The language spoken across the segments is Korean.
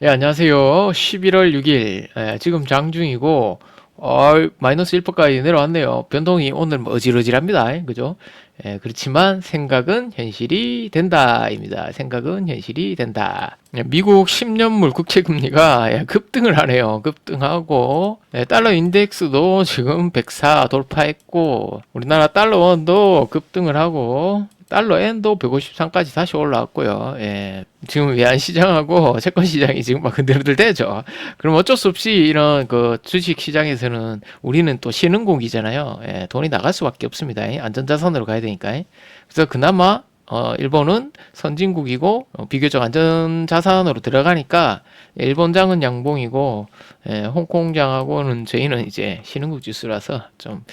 예, 안녕하세요. 11월 6일. 예, 지금 장중이고, 어, 마이너스 1%까지 내려왔네요. 변동이 오늘 뭐 어질어질합니다. 그죠? 예, 그렇지만 생각은 현실이 된다입니다. 생각은 현실이 된다. 예, 미국 10년물 국채 금리가 예, 급등을 하네요. 급등하고 예, 달러 인덱스도 지금 104 돌파했고 우리나라 달러 원도 급등을 하고 달러 엔도 153까지 다시 올라왔고요. 예. 지금 외환 시장하고 채권 시장이 지금 막 흔들흔들대죠. 그럼 어쩔 수 없이 이런 그 주식 시장에서는 우리는 또 신흥국이잖아요. 예. 돈이 나갈 수밖에 없습니다. 안전자산으로 가야 되니까. 그래서 그나마 어, 일본은 선진국이고 어, 비교적 안전 자산으로 들어가니까 일본장은 양봉이고 예, 홍콩장하고는 저희는 이제 신흥국 지수라서 좀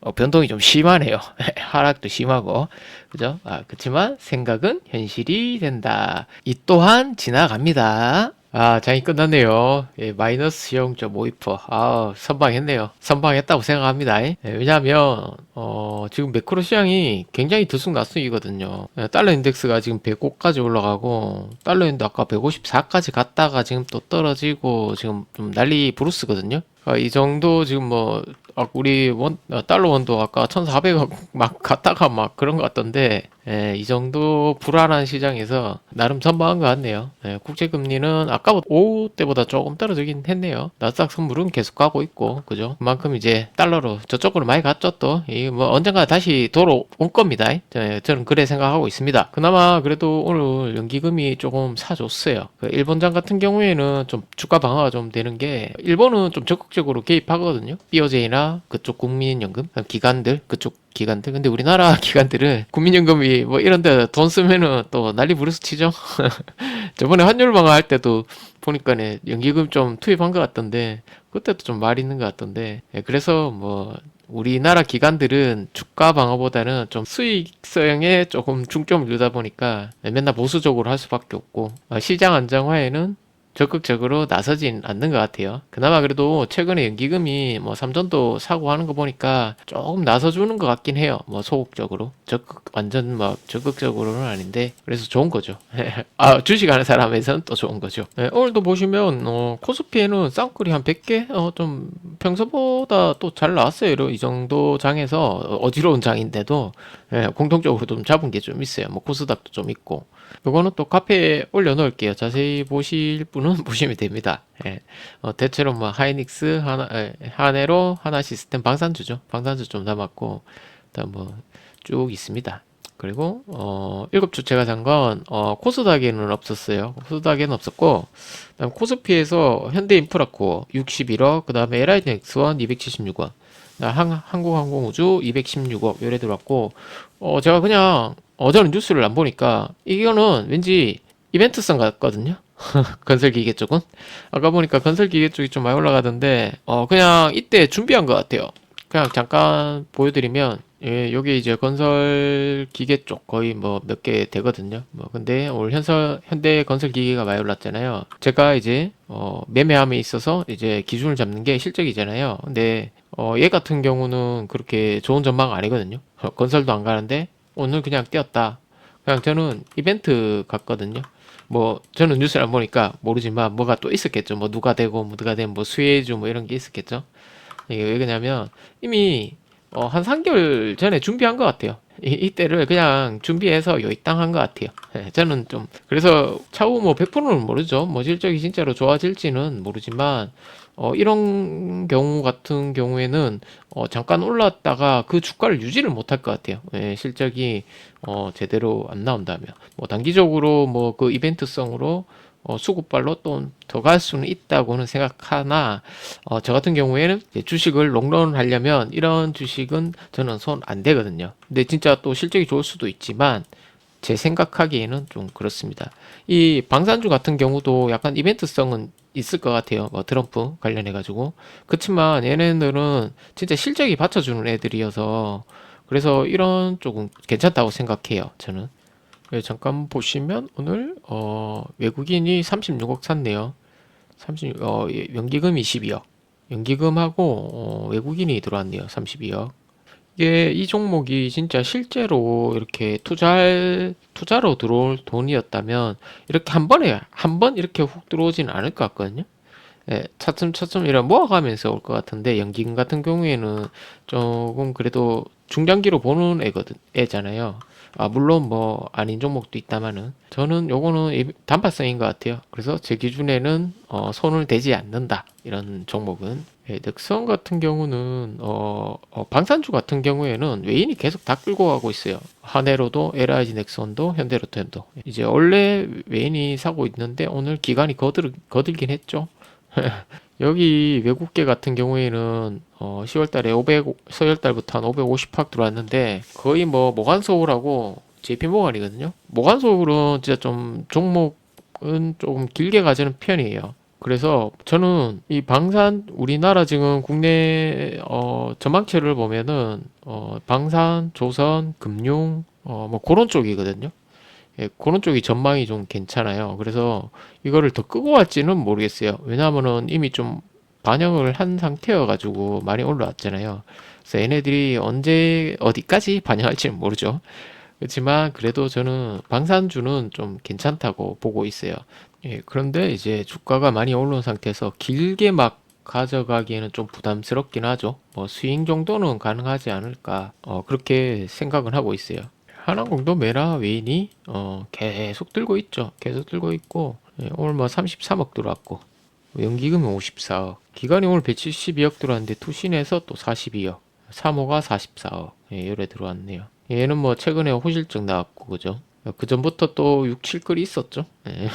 어, 변동이 좀 심하네요. 하락도 심하고 그죠? 아, 그렇지만 생각은 현실이 된다. 이 또한 지나갑니다. 아, 장이 끝났네요. 예, 마이너스 0.52%. 아, 선방했네요. 선방했다고 생각합니다. 예, 왜냐하면 어, 지금 매크로 시장이 굉장히 들쑥날쑥이거든요. 예, 달러 인덱스가 지금 105까지 올라가고 달러 인덱스 아까 154까지 갔다가 지금 또 떨어지고 지금 좀 난리 브루스거든요. 아, 이 정도 지금 뭐 아, 우리 원 아, 달러 원도 아까 1,400억 막 갔다가 막 그런 것 같던데 예, 이 정도 불안한 시장에서 나름 선방한 것 같네요. 예, 국제 금리는 아까 오후 때보다 조금 떨어지긴 했네요. 나스닥 선물은 계속 가고 있고 그죠? 그만큼 이제 달러로 저쪽으로 많이 갔죠 또. 이 뭐 언젠가 다시 돌아올 겁니다. 예, 저는 그래 생각하고 있습니다. 그나마 그래도 오늘 연기금이 조금 사줬어요. 그 일본장 같은 경우에는 좀 주가 방어가 좀 되는 게 일본은 좀 적극적으로 개입하거든요. BOJ나 그쪽 국민연금 기관들 그쪽 기관들. 근데 우리나라 기관들은 국민연금이 뭐 이런데 돈 쓰면은 또 난리 부르스 치죠. 저번에 환율 방어할 때도 보니까는 연기금 좀 투입한 것 같던데 그때도 좀 말 있는 것 같던데. 예, 그래서 뭐 우리나라 기관들은 주가 방어보다는 좀 수익성에 조금 중점을 두다 보니까 맨날 보수적으로 할 수밖에 없고 어, 시장 안정화에는 적극적으로 나서진 않는 것 같아요. 그나마 그래도 최근에 연기금이 뭐 삼전도 사고 하는 거 보니까 조금 나서주는 것 같긴 해요. 뭐 소극적으로. 적극, 완전 막 적극적으로는 아닌데. 그래서 좋은 거죠. 아, 주식하는 사람에서는 또 좋은 거죠. 네, 오늘도 보시면, 어, 코스피에는 쌍끌이 한 100개? 어, 좀 평소보다 또 잘 나왔어요. 이 정도 장에서 어지러운 장인데도 예, 공통적으로 좀 잡은 게 좀 있어요. 뭐 코스닥도 좀 있고. 요거는 또 카페에 올려놓을게요. 자세히 보실 분은 보시면 됩니다. 예. 어, 대체로 뭐 하이닉스, 하나, 에, 하네로, 하나 시스템, 방산주죠. 방산주 좀 남았고, 일단 뭐 쭉 있습니다. 그리고 어, 일곱 주체가 산건 어, 코스닥에는 없었어요. 코스닥에는 없었고, 그다음 코스피에서 현대인프라코 61억, 그다음에 LI넥스원 276원. 한, 한국항공우주 216억 요래 들어왔고 어 제가 그냥 어제는 뉴스를 안 보니까 이거는 왠지 이벤트성 같거든요. 건설기계 쪽은 아까 보니까 건설기계 쪽이 좀 많이 올라가던데 어 그냥 이때 준비한 것 같아요. 그냥 잠깐 보여드리면 예, 여기 이제 건설 기계 쪽 거의 뭐 몇 개 되거든요. 뭐 근데 오늘 현서 현대 건설 기계가 많이 올랐잖아요. 제가 이제 어 매매함에 있어서 이제 기준을 잡는 게 실적이잖아요. 근데 어 얘 같은 경우는 그렇게 좋은 전망 아니거든요. 어, 건설도 안 가는데 오늘 그냥 뛰었다. 그냥 저는 이벤트 같거든요. 뭐 저는 뉴스를 안 보니까 모르지만 뭐가 또 있었겠죠. 뭐 누가 되고 뭐 누가 되면 뭐 수혜주 뭐 이런 게 있었겠죠. 이게 왜 그러냐면 이미 어, 한 3개월 전에 준비한 것 같아요. 이, 이때를 그냥 준비해서 요이땅한 것 같아요. 예, 저는 좀 그래서 차후 뭐 100%는 모르죠. 뭐 실적이 진짜로 좋아질지는 모르지만 어, 이런 경우 같은 경우에는 어, 잠깐 올랐다가 그 주가를 유지를 못할 것 같아요. 예, 실적이 어, 제대로 안 나온다면 뭐 단기적으로 뭐 그 이벤트성으로 어, 수급발로 또 더 갈 수는 있다고는 생각하나 어, 저 같은 경우에는 주식을 롱런 하려면 이런 주식은 저는 손안 대거든요. 근데 진짜 또 실적이 좋을 수도 있지만 제 생각하기에는 좀 그렇습니다. 이 방산주 같은 경우도 약간 이벤트성은 있을 것 같아요. 뭐 트럼프 관련해 가지고 그렇지만 얘네들은 진짜 실적이 받쳐주는 애들이어서 그래서 이런 쪽은 괜찮다고 생각해요. 저는. 네, 잠깐 보시면 오늘 어, 외국인이 36억 샀네요. 30, 어, 예, 연기금 22억. 연기금하고 어, 외국인이 들어왔네요. 32억. 이게 이 종목이 진짜 실제로 이렇게 투자 투자로 들어올 돈이었다면 이렇게 한 번에 한 번 이렇게 훅 들어오지는 않을 것 같거든요. 예, 차츰 차츰 이런 모아가면서 올 것 같은데 연기금 같은 경우에는 조금 그래도 중장기로 보는 애거든 애잖아요. 아 물론 뭐 아닌 종목도 있다마는 저는 요거는 이- 단발성인 것 같아요. 그래서 제 기준에는 어, 손을 대지 않는다 이런 종목은 예, 넥선 같은 경우는 어, 어, 방산주 같은 경우에는 외인이 계속 다 끌고 가고 있어요. 한해로도 LIG 넥선도 현대로템도 이제 원래 외인이 사고 있는데 오늘 기간이 거들 거들긴 했죠. 여기 외국계 같은 경우에는 어 10월 달에 500 서열 달부터 한 550팍 들어왔는데 거의 뭐 모간소울하고 JP 모간이거든요. 모간소울은 진짜 좀 종목은 조금 길게 가지는 편이에요. 그래서 저는 이 방산 우리나라 지금 국내 어 전망치를 보면은 어 방산, 조선, 금융 어뭐 그런 쪽이거든요. 예, 그런 쪽이 전망이 좀 괜찮아요. 그래서 이거를 더 끄고 갈지는 모르겠어요. 왜냐하면은 이미 좀 반영을 한 상태여가지고 많이 올라왔잖아요. 그래서 얘네들이 언제 어디까지 반영할지는 모르죠. 그렇지만 그래도 저는 방산주는 좀 괜찮다고 보고 있어요. 예, 그런데 이제 주가가 많이 오른 상태에서 길게 막 가져가기에는 좀 부담스럽긴 하죠. 뭐 스윙 정도는 가능하지 않을까, 어, 그렇게 생각을 하고 있어요. 한항공도 메라 외인이 어, 계속 들고 있죠. 계속 들고 있고 예, 오늘 뭐 33억 들어왔고 연기금이 54억 기간이 오늘 172억 들어왔는데 투신에서 또 42억 3호가 44억 예, 요래 들어왔네요. 얘는 뭐 최근에 호실적 나왔고 그죠? 그 전부터 또 6, 7끌이 있었죠. 예.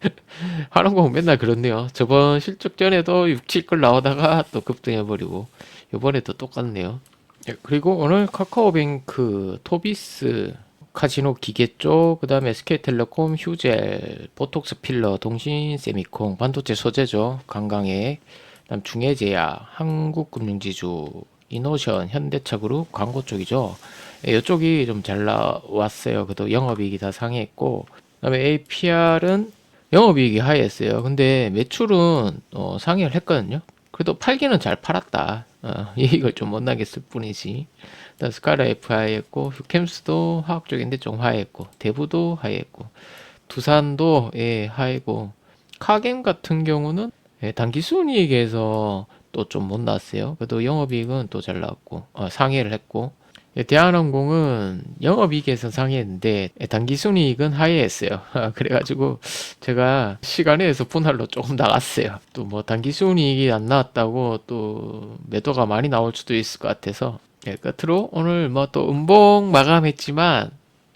한항공 맨날 그렇네요. 저번 실적 전에도 6, 7끌 나오다가 또 급등해버리고 이번에도 똑같네요. 예, 그리고 오늘 카카오뱅크, 토비스, 카지노 기계 쪽, 그 다음에 SK텔레콤, 휴젤, 보톡스 필러, 동신, 세미콘, 반도체 소재죠. 강강액, 그다음 중해제야, 한국금융지주, 이노션, 현대차그룹, 광고 쪽이죠. 예, 이쪽이 좀 잘 나왔어요. 그래도 영업이익이 다 상회했고, 그 다음에 APR은 영업이익이 하이했어요. 근데 매출은 어, 상회를 했거든요. 그래도 팔기는 잘 팔았다. 어, 이익을 좀 못 나겠을 뿐이지. 스카라 F 하이했고 휴캠스도 화학 쪽인데 좀 하이했고 대부도 하이했고 두산도 예 하이고 카겐 같은 경우는 예, 단기 순이익에서 또 좀못 나왔어요. 그래도 영업이익은 또 잘 나왔고 어, 상회를 했고 예, 대한항공은 영업이익에서 상회했는데 예, 단기 순이익은 하회했어요. 그래가지고 제가 시간에 의해서 분할로 조금 나갔어요. 또 뭐 단기 순이익이 안 나왔다고 또 매도가 많이 나올 수도 있을 것 같아서 예, 끝으로 오늘 뭐 또 음봉 마감했지만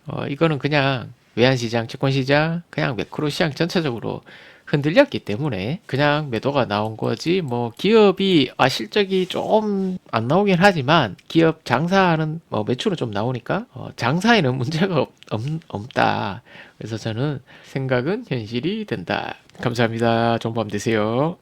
어, 이거는 그냥 외환시장, 채권시장, 그냥 매크로 시장 전체적으로 흔들렸기 때문에 그냥 매도가 나온 거지 뭐 기업이 아 실적이 좀 안 나오긴 하지만 기업 장사하는 뭐 매출은 좀 나오니까 어, 장사에는 문제가 없, 없, 없다. 그래서 저는 생각은 현실이 된다. 감사합니다. 좋은 밤 되세요.